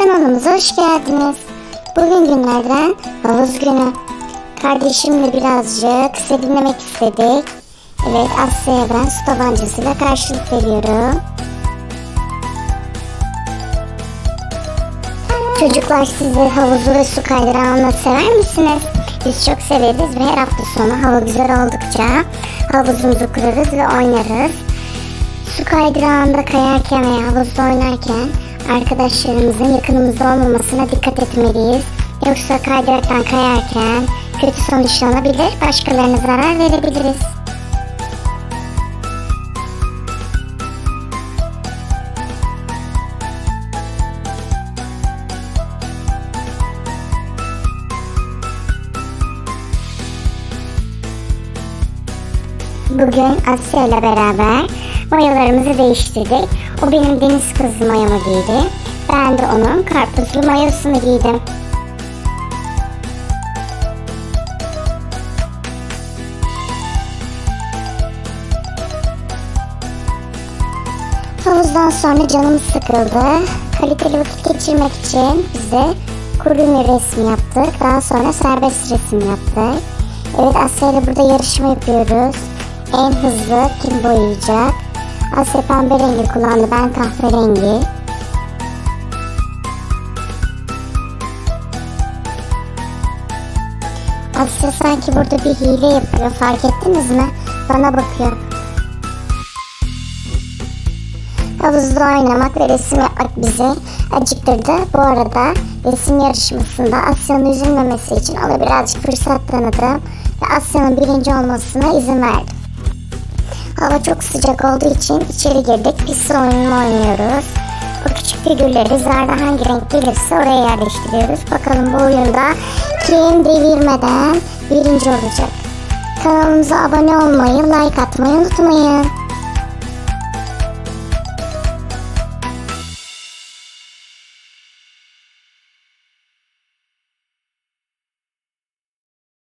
Kanalımıza hoş geldiniz. Bugün günlerden havuz günü. Kardeşimle birazcık serinlemek istedik. Evet Asya'ya ben su tabancasıyla karşılık veriyorum. Çocuklar siz de havuzu ve su kaydırağını sever misiniz? Biz çok severiz ve her hafta sonu hava güzel oldukça havuzumuzu kurarız ve oynarız. Su kaydırağında kayarken veya havuzda oynarken arkadaşlarımızın yakınımızda olmamasına dikkat etmeliyiz. Yoksa kaydıraktan kayarken kötü sonuçlanabilir, başkalarına zarar verebiliriz. Bugün Asya ile beraber mayolarımızı değiştirdik. O benim deniz kızı mayomu giydi. Ben de onun karpuzlu mayosunu giydim. Havuzdan sonra canımız sıkıldı. Kaliteli vakit geçirmek için bize kurumi resmi yaptık. Daha sonra serbest resim yaptık. Evet Asya ile burada yarışma yapıyoruz. En hızlı kim boyayacak? Asya pembe rengi kullandı. Ben kahverengi. Asya sanki burada bir hile yapıyor. Fark ettiniz mi? Bana bakıyor. Havuzda oynamak ve resim yapmak bizi acıktırdı. Bu arada resim yarışmasında Asya'nın üzülmemesi için ona birazcık fırsat tanıdım ve Asya'nın birinci olmasına izin verdim. Hava çok sıcak olduğu için içeri girdik. Pis oyununu oynuyoruz. O küçük figürleri zarda hangi renk gelirse oraya yerleştiriyoruz. Bakalım bu oyunda kim devirmeden birinci olacak. Kanalımıza abone olmayı, like atmayı unutmayın.